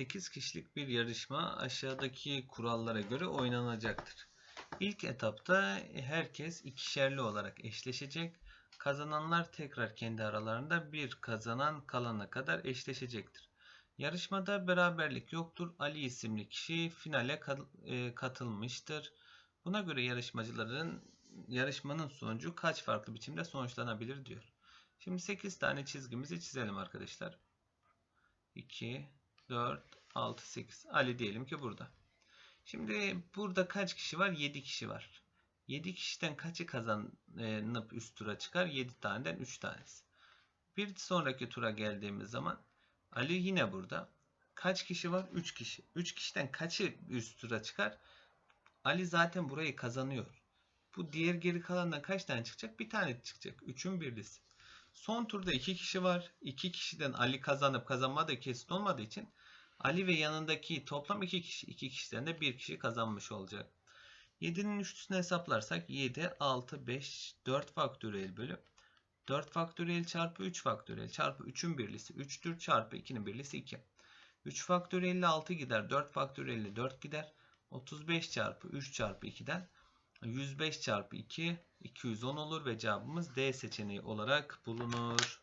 8 kişilik bir yarışma aşağıdaki kurallara göre oynanacaktır. İlk etapta herkes ikişerli olarak eşleşecek. Kazananlar tekrar kendi aralarında bir kazanan kalana kadar eşleşecektir. Yarışmada beraberlik yoktur. Ali isimli kişi finale e, katılmıştır. Buna göre yarışmacıların yarışmanın sonucu kaç farklı biçimde sonuçlanabilir diyor. Şimdi 8 tane çizgimizi çizelim arkadaşlar. 2, 4, 6, 8. Ali diyelim ki burada. Şimdi burada kaç kişi var? 7 kişi var. 7 kişiden kaçı kazanıp üst tura çıkar? 7 taneden 3 tanesi. Bir sonraki tura geldiğimiz zaman Ali yine burada. Kaç kişi var? 3 kişi. 3 kişiden kaçı üst tura çıkar? Ali zaten burayı kazanıyor. Bu diğer geri kalandan kaç tane çıkacak? Bir tane çıkacak. 3'ün birlisi. Son turda 2 kişi var. 2 kişiden Ali kazanıp kazanmadığı kesin olmadığı için Ali ve yanındaki toplam 2 kişi. 2 kişiden de 1 kişi kazanmış olacak. 7'nin üçlüsünü hesaplarsak 7, 6, 5, 4 faktöriyel bölü 4 faktöriyel çarpı 3 faktöriyel çarpı 3'ün birlisi 3'tür çarpı 2'nin birlisi 2. 3 faktöriyel ile 6 gider. 4 faktöriyel ile 4 gider. 35 çarpı 3 çarpı 2'den 105 çarpı 2 210 olur ve cevabımız D seçeneği olarak bulunur.